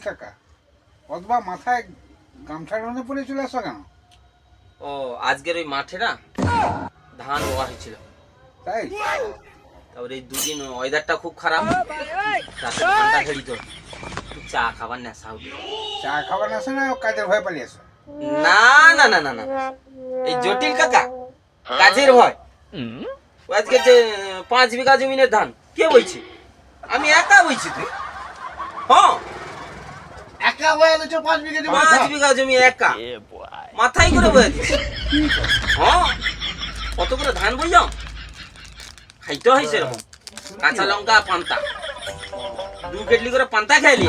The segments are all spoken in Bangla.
জটিল কাকা অথবা মাথায় গামছা ঢনে পড়ে চলে আসো কেন? ও আজকের ওই মাঠে না ধান রোয়া হয়েছিল। তাই? তারপরে এই দুদিন ওয়েদারটা খুব খারাপ। রাতে ঠান্ডা খেলি তো। চা খাবার নেশা উঠল চা খাবার আসে না কাজের ভয় পালিয়ে আসো না না না না না। এই জটিল কাকা কাজের ভয়। আজকে যে পাঁচ বিঘা জমিনের ধান। কে বইছে? আমি একা বলছি তুই হ্যাঁ। একা হয়ে গেছে পাঁচ বিঘা জমি। পাঁচ বিঘা জমি একা। মাথায় করে বয়ে দিচ্ছি হ্যাঁ? কত করে ধান বই যাও খাইতে হয় সেরকম কাঁচা লঙ্কা পান্তা। দু কেটলি করে পান্তা খাইলি।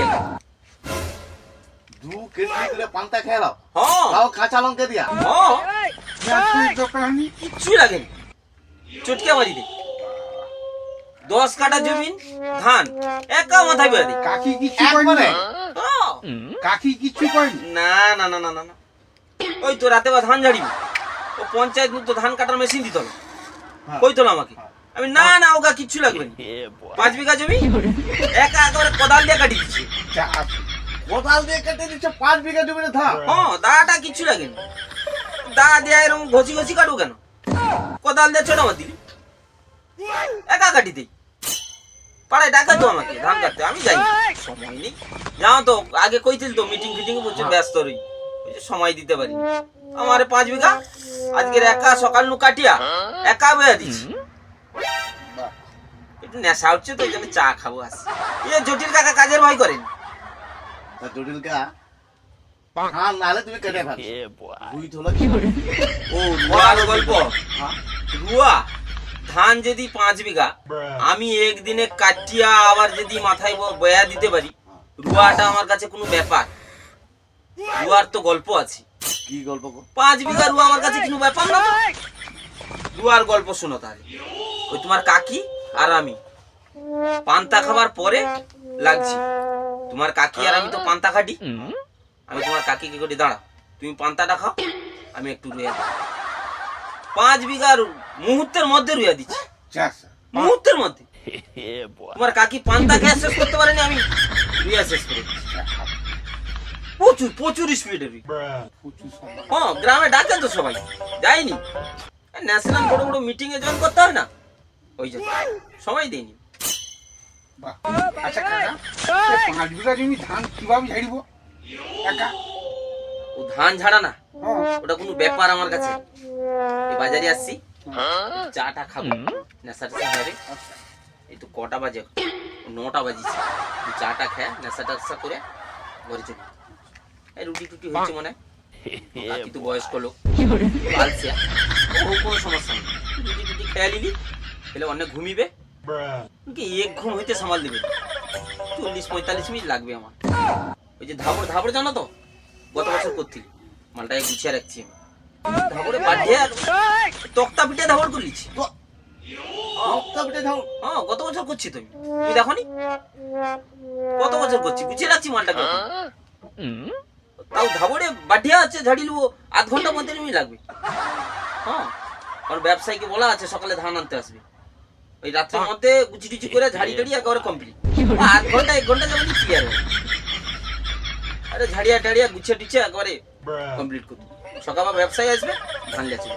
দু কেজি করে পান্তা খেয়ে নাও হ্যাঁ। তাও কাঁচা লঙ্কা দিয়া। হ্যাঁ। চটকে মারি দে। দশ কাটা জমিন ধান একা মাথায় কাকি করেনি? কাকি কিচ্ছু করেনি? না না না না না না। ওই তো রাতে বা ধান ঝাড়িবি ও পঞ্চায়েত তো ধান কাটার মেশিন দিত না। হ্যাঁ। কই তোলা আমাকে। আমি না না ওগা কিচ্ছু লাগবে না। পাঁচ বিঘা জমি একা একেবারে কোদাল দিয়ে কাটি দিচ্ছি। চা কোদাল দিয়ে কেটে দিচ্ছে পাঁচ বিঘা জমির ধান হ্যাঁ। দাটা কিচ্ছু লাগেনি। দা দিয়ে এরকম ঘষি ঘষি কাটবো কেন? কোদাল দিয়ে ছোট দিলি একা কাটি দিই। পাড়ায় ডাকা তো আমাকে ধান কাটতে আমি যাই সময় নেই। যাও তো আগে কইছিল তো মিটিং ফিটিং বলছে ব্যস্ত রই। সময় দিতে পারি। আমার পাঁচ বিঘা? আজকের একা সকাল নু কাটিয়া। একা বয়া দিছি একটু নেশা উঠছে তো জন্য চা খাব আস এ জটিল কাকা কাজের ভয় করেন ধান নাহলে তুমি কেটে দুই কি? ও গল্প। হ্যাঁ? রুয়া? ধান যদি পাঁচ বিঘা আমি একদিনে কাটিয়া আবার যদি মাথায় ব- বয়া দিতে পারি রুয়াটা আমার কাছে কোনো ব্যাপার। রুয়ার তো গল্প আছে। কি গল্প পাঁচ বিঘা রুয়া আমার কাছে কোনো ব্যাপার না। রুয়ার গল্প শোনো তাহলে। ওই তোমার কাকি আর আমি। পান্তা খাবার পরে লাগছি। তোমার কাকি আর আমি তো পান্তা খাটি। আমি তোমার কাকিকে করি দাঁড়া তুমি পান্তাটা খাও আমি একটু রুয়া পাঁচ বিঘার মুহূর্তের মধ্যে রুয়া দিচ্ছি। মুহূর্তের মধ্যে। তোমার কাকি পান্তা খেয়ে শেষ করতে পারেনি আমি রুইয়া শেষ করে দিচ্ছি। প্রচুর প্রচুর স্পিডে। হ্যাঁ গ্রামে ডাকেন তো সবাই। যাইনি ন্যাশনাল বড় বড় মিটিং এ জয়েন করতে হয় না? ওই জন্য সময় দেয়নি। আচ্ছা পাঁচ বিঘা জমি ধান কীভাবে ঝাড়িব একা? ও ধান ঝাড়া না? হ্যাঁ। ওটা কোনো ব্যাপার আমার কাছে। বাজারে আসছি। চাটা খাব। নেশা টেশা হবে। আচ্ছা। এই তো কটা বাজে নটা বাজিছে। চাটা খেয়ে নেশা টেশা করে ঘরে চলে এই রুটি টুটি হচ্ছে মনে হয়। কাকি তো বয়স্ক লোক। আলসিয়া ও কোনো সমস্যা নেই। রুটি টুটি খেয়ে নিলি খেলে অনেক ঘুমিবে। কি এক ঘুম হইতে সামাল দিবে। চল্লিশ পঁয়তাল্লিশ মিনিট লাগবে আমার। ওই যে ধাবড় ধাবড় জানো তো? গত বছর করছিল মালটাকে গুছিয়ে রাখছি আমি। ধাবড়ে বাড়িয়ে তক্তা পিঠে ধাবড় করলিছি। তো- পিঠে ধান হ্যাঁ বছর করছি তুমি তুমি দেখো নি কত বছর করছি গুছিয়ে রাখছি মালটাকে তাও ধাবড়ে বাড়িয়ে আছে ঝাড়ি লুবো আধ ঘণ্টা মিনিট লাগবে। হ্যাঁ আমার ব্যবসায়ীকে বলা আছে সকালে ধান আনতে আসবে। ওই রাত্রের মধ্যে গুছি টুচি করে ঝাড়ি টাড়ি একেবারে কমপ্লিট আধ ঘণ্টা এক ঘণ্টা ক্লিয়ার আরে ঝাড়িয়া টাড়িয়া গুছিয়ে টুছিয়ে একেবারে কমপ্লিট করতে সকালবেলা ব্যবসায়ী আসবে ধান লেছে